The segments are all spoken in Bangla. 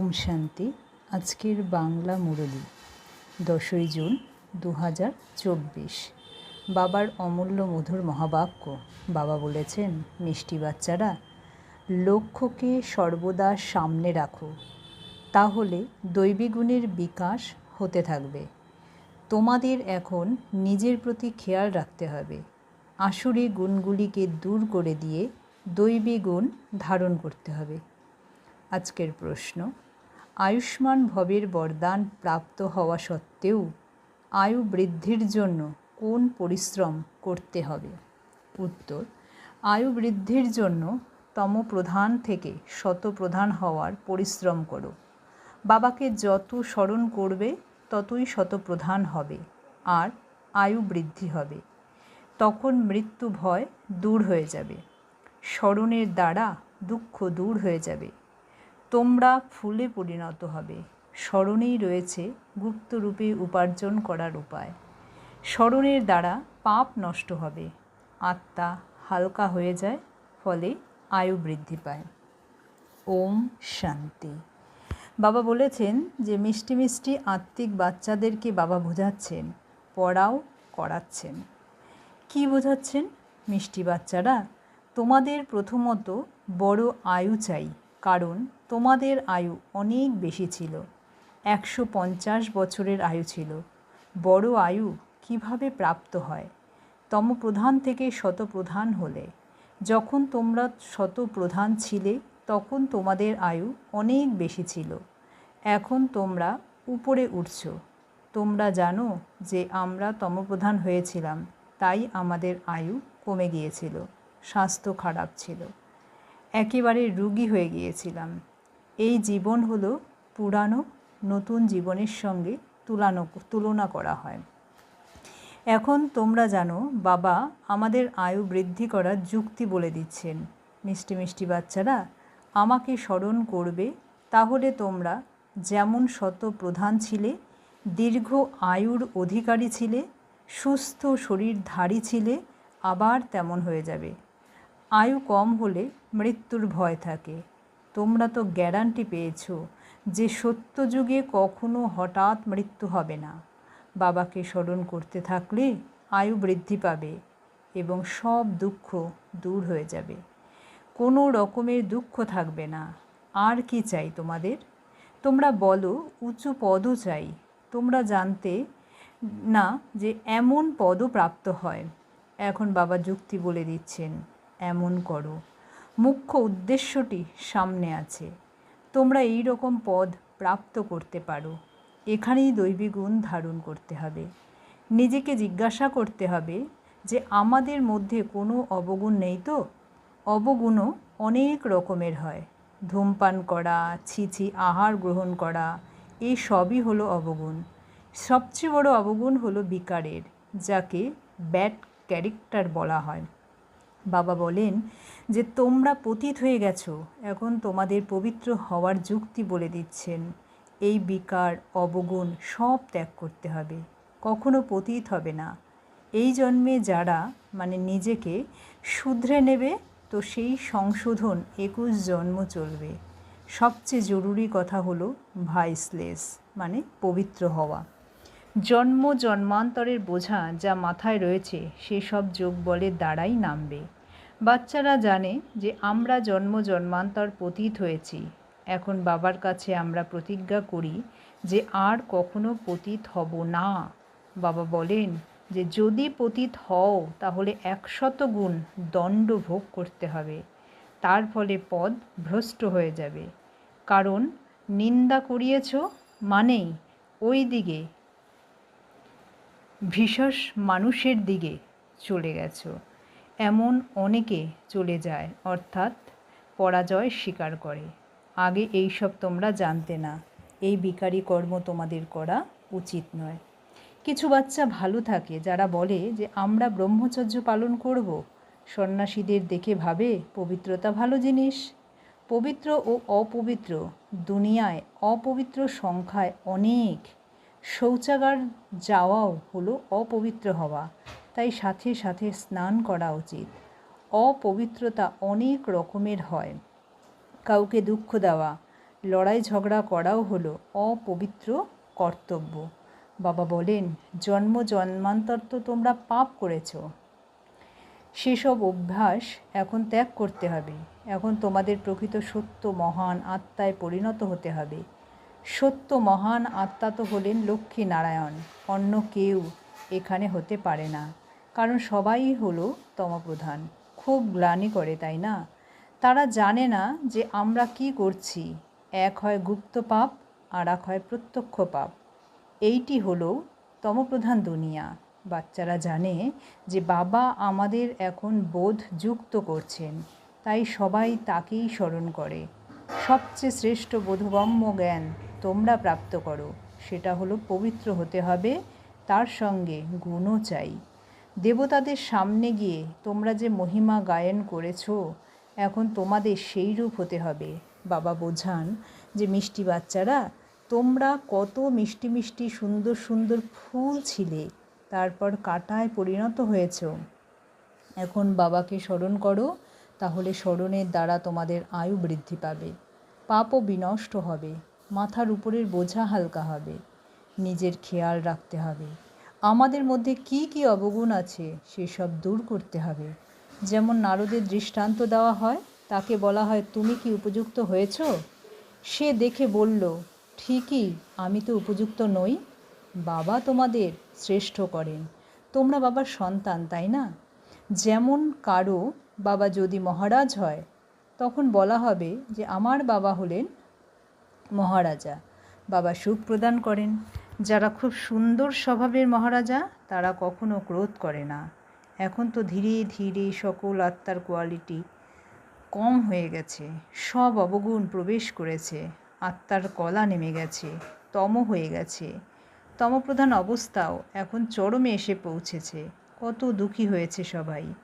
ওম শান্তি, আজকের বাংলা মুরলি, দশই জুন দু হাজার চব্বিশ। বাবার অমূল্য মধুর মহাবাক্য, বাবা বলেছেন, মিষ্টি বাচ্চারা, লক্ষ্যকে সর্বদা সামনে রাখো, তাহলে দৈবী গুণের বিকাশ হতে থাকবে। তোমাদের এখন নিজের প্রতি খেয়াল রাখতে হবে। আসুরি গুণগুলিকে দূর করে দিয়ে দৈবী গুণ ধারণ করতে হবে। আজকের প্রশ্ন আয়ুষ্মান ভবের বরদান প্রাপ্ত হওয়া সত্ত্বেও আয়ু বৃদ্ধির জন্য কোন পরিশ্রম করতে হবে? উত্তর, আয়ু বৃদ্ধির জন্য তম প্রধান থেকে শত প্রধান হওয়ার পরিশ্রম করো। বাবাকে যত স্মরণ করবে, ততই শত প্রধান হবে, আর আয়ু বৃদ্ধি হবে। তখন মৃত্যু ভয় দূর হয়ে যাবে। স্মরণের দ্বারা দুঃখ দূর হয়ে যাবে। তোমরা ফুলে পরিণত হবে। স্মরণেই রয়েছে গুপ্তরূপে উপার্জন করার উপায়। স্মরণের দ্বারা পাপ নষ্ট হবে। আত্মা হালকা হয়ে যায়, ফলে আয়ু বৃদ্ধি পায়। ওম শান্তি। বাবা বলেছেন যে, মিষ্টি মিষ্টি আত্মিক বাচ্চাদেরকে বাবা বোঝাচ্ছেন, পড়াও করাচ্ছেন। কি বোঝাচ্ছেন? মিষ্টি বাচ্চারা, তোমাদের প্রথমত বড় আয়ু চাই, কারণ তোমাদের আয়ু অনেক বেশি ছিল। একশো পঞ্চাশ বছরের আয়ু ছিল। বড় আয়ু কীভাবে প্রাপ্ত হয়? তমপ্রধান থেকে শতপ্রধান হলে। যখন তোমরা শতপ্রধান ছিলে, তখন তোমাদের আয়ু অনেক বেশি ছিল। এখন তোমরা উপরে উঠছ। তোমরা জানো যে আমরা তমপ্রধান হয়েছিলাম, তাই আমাদের আয়ু কমে গিয়েছিল। স্বাস্থ্য খারাপ ছিল। একেবারে রুগী হয়ে গিয়েছিলাম। এই জীবন হলো পুরানো, নতুন জীবনের সঙ্গে তুলানো, তুলনা করা হয়। এখন তোমরা জানো, বাবা আমাদের আয়ু বৃদ্ধি করার যুক্তি বলে দিচ্ছেন। মিষ্টি মিষ্টি বাচ্চারা, আমাকে স্মরণ করবে, তাহলে তোমরা যেমন শত প্রধান ছিলে, দীর্ঘ আয়ুর অধিকারী ছিলে, সুস্থ শরীরধারী ছিলে, আবার তেমন হয়ে যাবে। আয়ু কম হলে মৃত্যুর ভয় থাকে। তোমরা তো গ্যারান্টি পেয়েছ যে সত্যযুগে কখনো হঠাৎ মৃত্যু হবে না। বাবাকে স্মরণ করতে থাকলে আয়ু বৃদ্ধি পাবে এবং সব দুঃখ দূর হয়ে যাবে। কোনো রকমের দুঃখ থাকবে না। আর কি চাই তোমাদের? তোমরা বলো, উঁচু পদও চাই। তোমরা জানতে না যে এমন পদও প্রাপ্ত হয়। এখন বাবা যুক্তি বলে দিচ্ছেন, এমন করো। মুখ্য উদ্দেশ্যটি সামনে আছে। তোমরা এই রকম পদ প্রাপ্ত করতে পারো। এখানেই দৈবী গুণ ধারণ করতে হবে। নিজেকে জিজ্ঞাসা করতে হবে যে, আমাদের মধ্যে কোনো অবগুণ নেই তো? অবগুণও অনেক রকমের হয়। ধূমপান করা ছিছি আহার গ্রহণ করা, এই সবই হলো অবগুণ। সবচেয়ে বড় অবগুণ হলো বিকারের, যাকে ব্যাড ক্যারেক্টার বলা হয়। বাবা বলেন যে, তোমরা পতিত হয়ে গেছো। এখন তোমাদের পবিত্র হওয়ার যুক্তি বলে দিচ্ছেন। এই বিকার, অবগুণ সব ত্যাগ করতে হবে। কখনো পতিত হবে না। এই জন্মে যারা মানে নিজেকে শুধরে নেবে, তো সেই সংশোধন একুশ জন্ম চলবে। সবচেয়ে জরুরি কথা হলো ভাইসলেস মানে পবিত্র হওয়া। জন্ম জন্মান্তরের বোঝা যা মাথায় রয়েছে, সেসব যোগ বলের দ্বারাই নামবে। বাচ্চারা জানে যে আমরা জন্ম জন্মান্তর পতীত হয়েছি। এখন বাবার কাছে আমরা প্রতিজ্ঞা করি যে আর কখনো পতীত হব না। বাবা বলেন যে যদি পতীত হও, তাহলে একশত গুণ দণ্ড ভোগ করতে হবে। তার ফলে পদ ভ্রষ্ট হয়ে যাবে। কারণ নিন্দা করিয়েছ মানেই ওই দিকে ভীষস মানুষের দিকে চলে গেছো। এমন অনেকে চলে যায়, অর্থাৎ পরাজয় স্বীকার করে। আগে এই সব তোমরা জানতে না। এই বিকারী কর্ম তোমাদের করা উচিত নয়। কিছু বাচ্চা ভালো থাকে, যারা বলে যে, আমরা ব্রহ্মচর্য পালন করব। সন্ন্যাসীদের দেখে ভাবে, পবিত্রতা ভালো জিনিস। পবিত্র ও অপবিত্র দুনিয়ায় অপবিত্র সংখ্যায় অনেক শৌচাগার যাওয়াও হলো অপবিত্র হওয়া। তাই সাথে সাথে স্নান করা উচিত। অপবিত্রতা অনেক রকমের হয়। কাউকে দুঃখ দেওয়া লড়াই ঝগড়া করাও হলো অপবিত্র কর্তব্য। বাবা বলেন, জন্ম জন্মান্তর তো তোমরা পাপ করেছ। সেসব অভ্যাস এখন ত্যাগ করতে হবে। এখন তোমাদের প্রকৃত সত্য, মহান আত্মায় পরিণত হতে হবে। সত্য মহান আত্মা তো হলেন লক্ষ্মী নারায়ণ, অন্য কেউ এখানে হতে পারে না। কারণ সবাই হলো তমপ্রধান, খুব গ্লানি করে, তাই না? তারা জানে না যে আমরা কি করছি। এক হয় গুপ্ত পাপ, আর এক হয় প্রত্যক্ষ পাপ। এইটি হলো তমপ্রধান দুনিয়া। বাচ্চারা জানে যে বাবা আমাদের এখন বোধ যুক্ত করছেন, তাই সবাই তাকেই স্মরণ করে। সবচেয়ে শ্রেষ্ঠ বোধগম্য জ্ঞান তোমরা প্রাপ্ত করো। সেটা হলো পবিত্র হতে হবে, তার সঙ্গে গুণও চাই। দেবতাদের সামনে গিয়ে তোমরা যে মহিমা গায়ন করেছ, এখন তোমাদের সেই রূপ হতে হবে। বাবা বোঝান যে মিষ্টি বাচ্চারা, তোমরা কত মিষ্টি মিষ্টি সুন্দর সুন্দর ফুল ছিলে, তারপর কাটায় পরিণত হয়েছ। এখন বাবাকে স্মরণ করো তাহলে স্মরণের দ্বারা তোমাদের আয়ু বৃদ্ধি পাবে। পাপও বিনষ্ট হবে। মাথার উপরের বোঝা হালকা হবে। নিজের খেয়াল রাখতে হবে। আমাদের মধ্যে কি কি অবগুণ আছে, সেসব দূর করতে হবে। যেমন নারদের দৃষ্টান্ত দেওয়া হয়, তাকে বলা হয়, তুমি কি উপযুক্ত হয়েছ? সে দেখে বলল, ঠিকই, আমি তো উপযুক্ত নই। বাবা তোমাদের শ্রেষ্ঠ করেন। তোমরা বাবার সন্তান, তাই না? যেমন কারও বাবা যদি মহারাজ হয়, তখন বলা হবে যে আমার বাবা হলেন মহারাজা। বাবা সুখ প্রদান করেন। যারা খুব সুন্দর স্বভাবের মহারাজা, তারা কখনো ক্রোধ করে না। এখন তো ধীরে ধীরে সকল আত্মার কোয়ালিটি কম হয়ে গেছে। সব অবগুণ প্রবেশ করেছে। আত্মার কলা নেমে গেছে। তম হয়ে গেছে। তমপ্রধান অবস্থাও এখন চরমে এসে পৌঁছেছে। কত দুঃখী হয়েছে সবাই।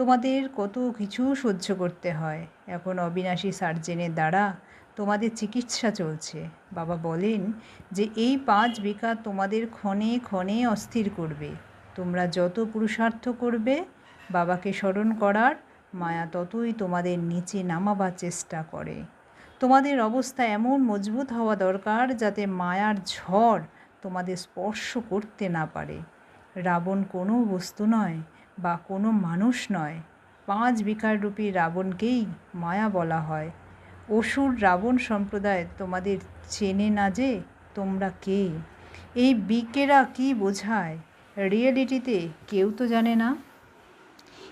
তোমাদের কত কিছু সহ্য করতে হয়। এখন অবিনাশী সার্জেনের দ্বারা তোমাদের চিকিৎসা চলছে। বাবা বলেন যে, এই পাঁচ বিকা তোমাদের ক্ষণে ক্ষণে অস্থির করবে। তোমরা যত পুরুষার্থ করবে, বাবাকে স্মরণ করার মায়া ততই তোমাদের নিচে নামাবার চেষ্টা করে। তোমাদের অবস্থা এমন মজবুত হওয়া দরকার যাতে মায়ার ঝড় তোমাদের স্পর্শ করতে না পারে। রাবণ কোনো বস্তু নয় বা কোনো মানুষ নয়। পাঁচ বিকাররূপী রাবণকেই মায়া বলা হয়। অসুর রাবণ সম্প্রদায় তোমাদের চেনে না যে তোমরা কে? এই বিকেরা কি বোঝায়? রিয়েলিটিতে কেউ তো জানে না।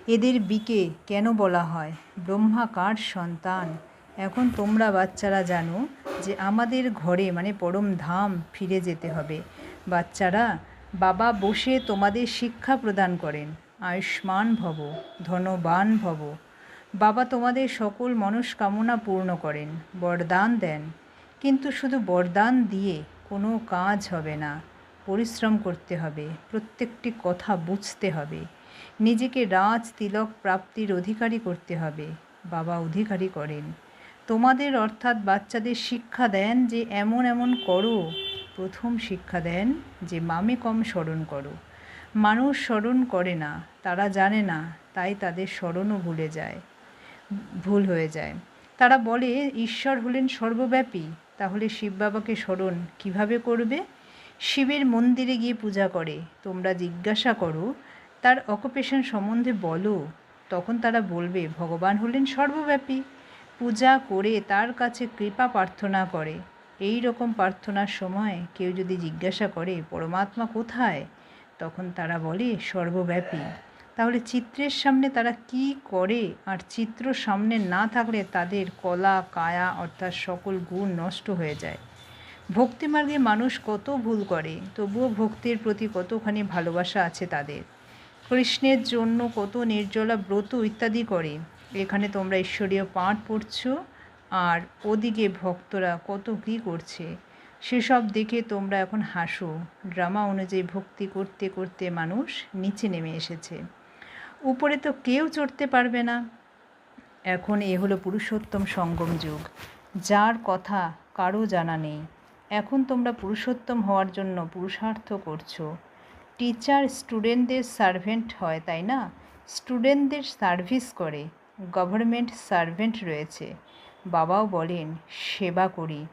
এদের বিকে কেন বলা হয়? ব্রহ্মা কার সন্তান? এখন তোমরা বাচ্চারা জানো যে আমাদের ঘরে মানে পরম ধাম ফিরে যেতে হবে। বাচ্চারা বাবা বসে তোমাদের শিক্ষা প্রদান করেন। আয়ুষ্মান ভব, ধনবান ভব। বাবা তোমাদের সকল মনস্কামনা পূর্ণ করেন, বরদান দেন। কিন্তু শুধু বরদান দিয়ে কোনো কাজ হবে না, পরিশ্রম করতে হবে, প্রত্যেকটি কথা বুঝতে হবে। নিজেকে রাজ তিলক প্রাপ্তির অধিকারী করতে হবে, বাবা অধিকারী করেন। তোমাদের অর্থাৎ বাচ্চাদের শিক্ষা দেন যে এমন এমন করো, প্রথম শিক্ষা দেন যে মামে কম স্মরণ করো। মানুষ স্মরণ করে না তারা জানে না, তাই তাদের স্মরণও ভুলে যায়, ভুল হয়ে যায়। তারা বলে, ঈশ্বর হলেন সর্বব্যাপী, তাহলে শিব বাবাকে স্মরণ কীভাবে করবে? শিবের মন্দিরে গিয়ে পূজা করে, তোমরা জিজ্ঞাসা করো, তার অকুপেশন সম্বন্ধে বলো, তখন তারা বলবে, ভগবান হলেন সর্বব্যাপী, পূজা করে তার কাছে কৃপা প্রার্থনা করে। এই রকম প্রার্থনার সময় কেউ যদি জিজ্ঞাসা করে, পরমাত্মা কোথায়? তখন তারা বলে, সর্বব্যাপী। তাহলে চিত্রের সামনে তারা কি করে? আর চিত্র সামনে না থাকলে তাদের কলা, কায়া অর্থাৎ সকল গুণ নষ্ট হয়ে যায়। ভক্তিমার্গে মানুষ কত ভুল করে, তবুও ভক্তির প্রতি কতখানি ভালোবাসা আছে তাদের। কৃষ্ণের জন্য কত নির্জলা ব্রত ইত্যাদি করে। এখানে তোমরা ঈশ্বরীয় পাঠ পড়ছো, আর ওদিকে ভক্তরা কত কী করছে, সেসব দেখে তোমরা এখন হাসো। ড্রামা অনুযায়ী ভক্তি করতে করতে মানুষ নিচে নেমে এসেছে। উপরে তো কেউ চড়তে পারবে না। এখন এ হলো পুরুষোত্তম সঙ্গম যুগ। যার কথা কারও জানা নেই। এখন তোমরা পুরুষোত্তম হওয়ার জন্য পুরুষার্থ করছ। টিচার স্টুডেন্টদের সার্ভেন্ট হয়, তাই না? স্টুডেন্টদের সার্ভিস করে। গভর্নমেন্ট সার্ভেন্ট রয়েছে। বাবাও বলেন, সেবা করি।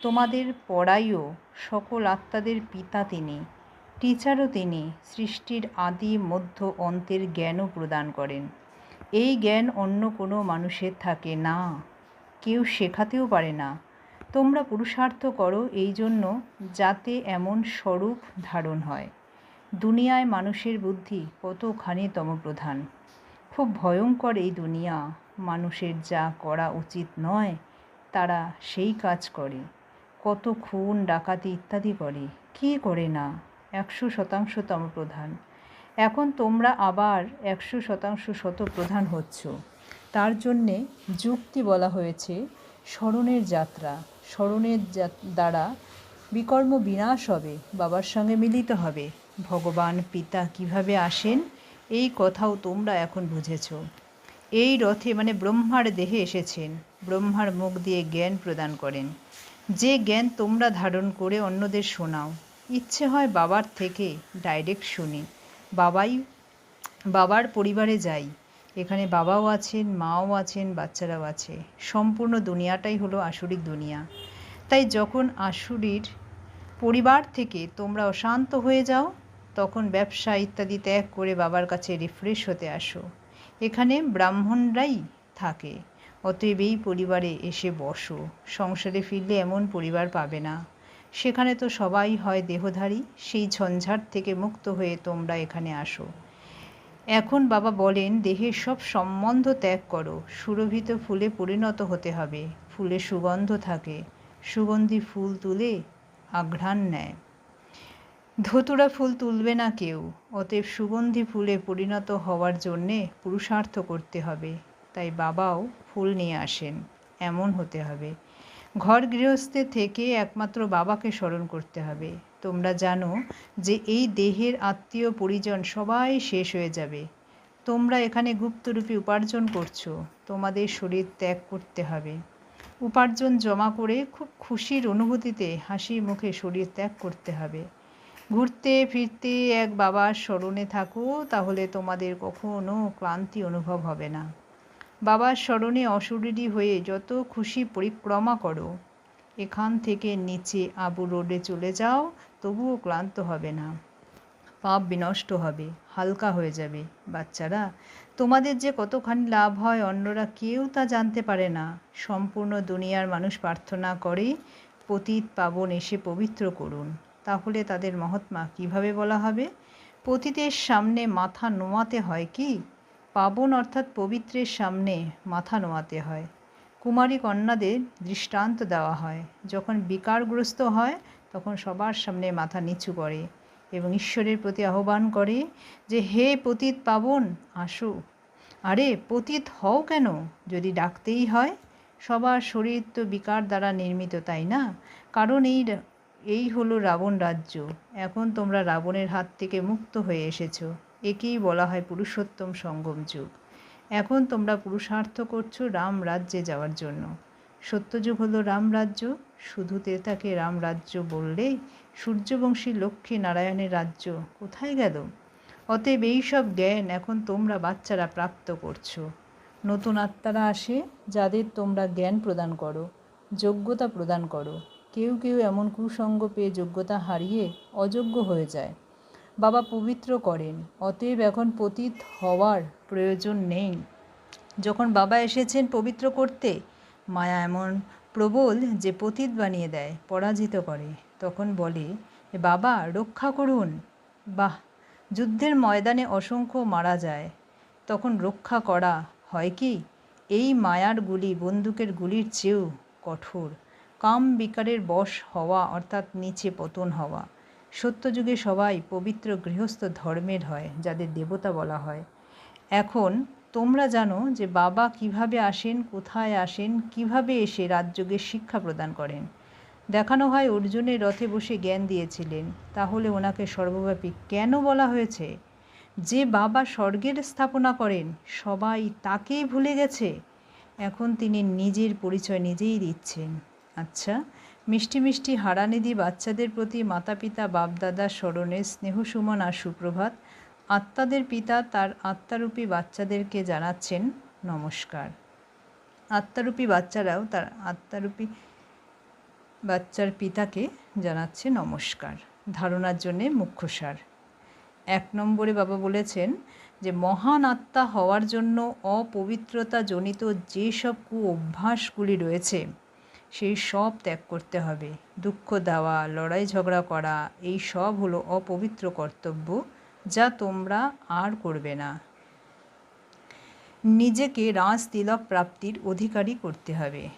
তোমাদের পড়াইও সকল আত্মাদের পিতা তিনি। টিচারও তিনি সৃষ্টির আদি মধ্য অন্তের জ্ঞানও প্রদান করেন। এই জ্ঞান অন্য কোনো মানুষের থাকে না, কেউ শেখাতেও পারে না। তোমরা পুরুষার্থ করো এই জন্য যাতে এমন স্বরূপ ধারণ হয়। দুনিয়ায় মানুষের বুদ্ধি কতখানি তমপ্রধান। খুব ভয়ঙ্কর এই দুনিয়া, মানুষের যা করা উচিত নয়, তারা সেই কাজ করে। কত খুন, ডাকাতি ইত্যাদি করে, কী করে না? একশো শতাংশ তমপ্রধান এখন তোমরা আবার একশো শতাংশ শতপ্রধান হচ্ছ। তার জন্যে যুক্তি বলা হয়েছে, স্মরণের যাত্রা। স্মরণের দ্বারা বিকর্ম বিনাশ হবে, বাবার সঙ্গে মিলিত হবে। ভগবান, পিতা কীভাবে আসেন, এই কথাও তোমরা এখন বুঝেছ। এই রথে মানে ব্রহ্মার দেহে এসেছেন। ব্রহ্মার মুখ দিয়ে জ্ঞান প্রদান করেন। যে জ্ঞান তোমরা ধারণ করে অন্যদের শোনাও। ইচ্ছে হয় বাবার থেকে ডাইরেক্ট শুনি। বাবাই, বাবার পরিবারে যাই। এখানে বাবাও আছেন, মাও আছেন, বাচ্চারাও আছে। সম্পূর্ণ দুনিয়াটাই হলো আসরিক দুনিয়া। তাই যখন আসুরির পরিবার থেকে তোমরা অশান্ত হয়ে যাও, তখন ব্যবসা ইত্যাদি ত্যাগ করে বাবার কাছে রিফ্রেশ হতে আসো। এখানে ব্রাহ্মণরাই থাকে। অতএব এই পরিবারে এসে বসো। সংসারে ফিরলে এমন পরিবার পাবে না। সেখানে তো সবাই হয় দেহধারী, সেই ঝঞ্ঝাট থেকে মুক্ত হয়ে তোমরা এখানে আসো। এখন বাবা বলেন, দেহের সব সম্বন্ধ ত্যাগ করো, সুরভিত ফুলে পরিণত হতে হবে, ফুলে সুগন্ধ থাকে, সুগন্ধি ফুল তুলে আঘ্রাণ নেয়। ধতুরা ফুল তুলবে না কেউ, অতএব সুগন্ধি ফুলে পরিণত হওয়ার জন্যে পুরুষার্থ করতে হবে, তাই বাবাও ফুল নিয়ে আসেন, এমন হতে হবে। ঘর গৃহস্থে থেকে একমাত্র বাবাকে স্মরণ করতে হবে। তোমরা জানো যে এই দেহের আত্মীয় পরিজন সবাই শেষ হয়ে যাবে। তোমরা এখানে গুপ্তরূপে উপার্জন করছ। তোমাদের শরীর ত্যাগ করতে হবে। উপার্জন জমা করে খুব খুশির অনুভূতিতে হাসি মুখে শরীর ত্যাগ করতে হবে। ঘুরতে ফিরতে এক বাবার স্মরণে থাকো, তাহলে তোমাদের কখনো ক্লান্তি অনুভব হবে না। বাবার স্মরণে অশরীরী হয়ে যত খুশি পরিক্রমা করো। এখান থেকে নিচে আবু রোডে চলে যাও, তবুও ক্লান্ত হবে না। পাপ বিনষ্ট হবে, হালকা হয়ে যাবে। বাচ্চারা, তোমাদের যে কতখানি লাভ হয়, অন্যরা কেউ তা জানতে পারে না। সম্পূর্ণ দুনিয়ার মানুষ প্রার্থনা করে, পতিত পাবন এসে পবিত্র করুন। তাহলে তাদের মহাত্মা কীভাবে বলা হবে? পতিতের সামনে মাথা নোয়াতে হয় কি? পাবন অর্থাৎ পবিত্রের সামনে মাথা নোয়াতে হয়। কুমারী কন্যাদের দৃষ্টান্ত দেওয়া হয়। যখন বিকারগ্রস্ত হয়, তখন সবার সামনে মাথা নিচু করে এবং ঈশ্বরের প্রতি আহ্বান করে যে, হে পতিত পাবন, আসো। আরে, পতিত হও কেন? যদি ডাকতেই হয়, সবার শরীর তো বিকার দ্বারা নির্মিত, তাই না? কারণ এই এই হলো রাবণ রাজ্য। এখন তোমরা রাবণের হাত থেকে মুক্ত হয়ে এসেছ। একেই বলা হয় পুরুষোত্তম সঙ্গম যুগ। এখন তোমরা পুরুষার্থ করছ রাম রাজ্যে যাওয়ার জন্য। সত্যযুগ হলো রাম রাজ্য, শুধু তেতাকে রাম রাজ্য বললে সূর্যবংশী লক্ষ্মী নারায়ণের রাজ্য কোথায় গেল? অতএব এইসব জ্ঞান এখন তোমরা বাচ্চারা প্রাপ্ত করছ। নতুন আত্মারা আসে যাদের তোমরা জ্ঞান প্রদান করো, যোগ্যতা প্রদান করো। কেউ কেউ এমন কুসঙ্গ পেয়ে যোগ্যতা হারিয়ে অযোগ্য হয়ে যায়। বাবা পবিত্র করেন। অতএব এখন পতিত হওয়ার প্রয়োজন নেই। যখন বাবা এসেছেন পবিত্র করতে, মায়া এমন প্রবল যে পতিত বানিয়ে দেয়, পরাজিত করে। তখন বলে বাবা, রক্ষা করুন। বাহ, যুদ্ধের ময়দানে অসংখ্য মারা যায়। তখন রক্ষা করা হয় কি? এই মায়ার গুলি বন্দুকের গুলির চেয়েও কঠোর। কাম বিকারের বশ হওয়া, অর্থাৎ নিচে পতন হওয়া। সত্যযুগে সবাই পবিত্র গৃহস্থ ধর্মের হয়, যাদের দেবতা বলা হয়। এখন তোমরা জানো যে বাবা কীভাবে আসেন, কোথায় আসেন, কীভাবে এসে রাজযোগের শিক্ষা প্রদান করেন। দেখানো হয় অর্জুনের রথে বসে জ্ঞান দিয়েছিলেন, তাহলে ওনাকে সর্বব্যাপী কেন বলা হয়েছে? যে বাবা স্বর্গের স্থাপনা করেন, সবাই তাকেই ভুলে গেছে? এখন তিনি নিজের পরিচয় নিজেই দিচ্ছেন। আচ্ছা মিষ্টি মিষ্টি হারানিধি বাচ্চাদের প্রতি মাতা পিতা বাপদাদার স্মরণে স্নেহসুমন আর সুপ্রভাত। আত্মাদের পিতা তার আত্মারূপী বাচ্চাদেরকে জানাচ্ছেন নমস্কার। আত্মারূপী বাচ্চারাও তার আত্মারূপী বাচ্চার পিতাকে জানাচ্ছে নমস্কার। ধারণার জন্যে মুখ্য সার। এক নম্বরে বাবা বলেছেন যে, মহান আত্মা হওয়ার জন্য অপবিত্রতা জনিত যেসব কু অভ্যাসগুলি রয়েছে সেই সব ত্যাগ করতে হবে। দুঃখ দেওয়া, লড়াই ঝগড়া করা, এই সব হলো অপবিত্র কর্তব্য যা তোমরা আর করবে না। নিজেকে রাজ তিলক প্রাপ্তির অধিকারী করতে হবে।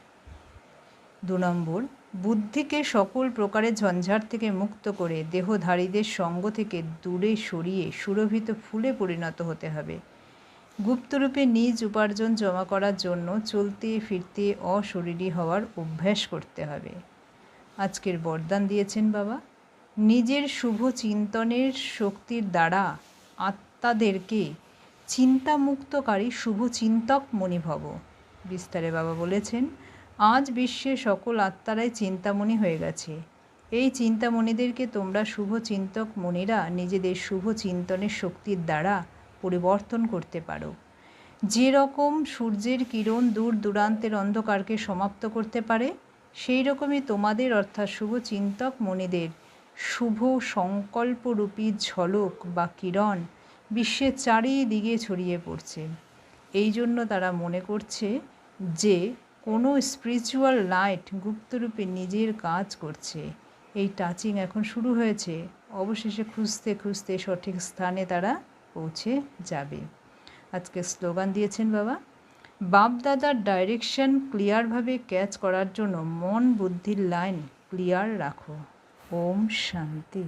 দু নম্বর, বুদ্ধিকে সকল প্রকারের ঝঞ্ঝাট থেকে মুক্ত করে দেহধারীদের সঙ্গ থেকে দূরে সরিয়ে সুরভিত ফুলে পরিণত হতে হবে। গুপ্তরূপে নিজ উপার্জন জমা করার জন্য চলতে, ফিরতে, অশরীরী হওয়ার অভ্যাস করতে হবে। আজকের বরদান দিয়েছেন বাবা। নিজের শুভ চিন্তনের শক্তির দ্বারা আত্মাদেরকে চিন্তামুক্তকারী শুভ চিন্তক মণিভব। বিস্তারে বাবা বলেছেন, আজ বিশ্বে সকল আত্মারাই চিন্তামণি হয়ে গেছে। এই চিন্তামণিদেরকে তোমরা শুভ চিন্তক মণিরা নিজেদের শুভ চিন্তনের শক্তির দ্বারা পরিবর্তন করতে পারো। যে রকম সূর্যের কিরণ দূর দূরান্তের অন্ধকারকে সমাপ্ত করতে পারে, সেই রকমই তোমাদের অর্থাৎ শুভ চিন্তক মণিদের শুভ সংকল্পরূপী ঝলক বা কিরণ বিশ্বের চারিদিকে ছড়িয়ে পড়ছে। এই জন্য তারা মনে করছে যে কোনো স্পিরিচুয়াল লাইট গুপ্তরূপে নিজের কাজ করছে। এই টাচিং এখন শুরু হয়েছে। অবশেষে খুঁজতে খুঁজতে সঠিক স্থানে তারা পৌঁছে যাবে। আজকে স্লোগান দিয়েছেন বাবা বাপ দাদার ডাইরেকশন ক্লিয়ারভাবে ক্যাচ করার জন্য মন বুদ্ধির লাইন ক্লিয়ার রাখো। ওম শান্তি।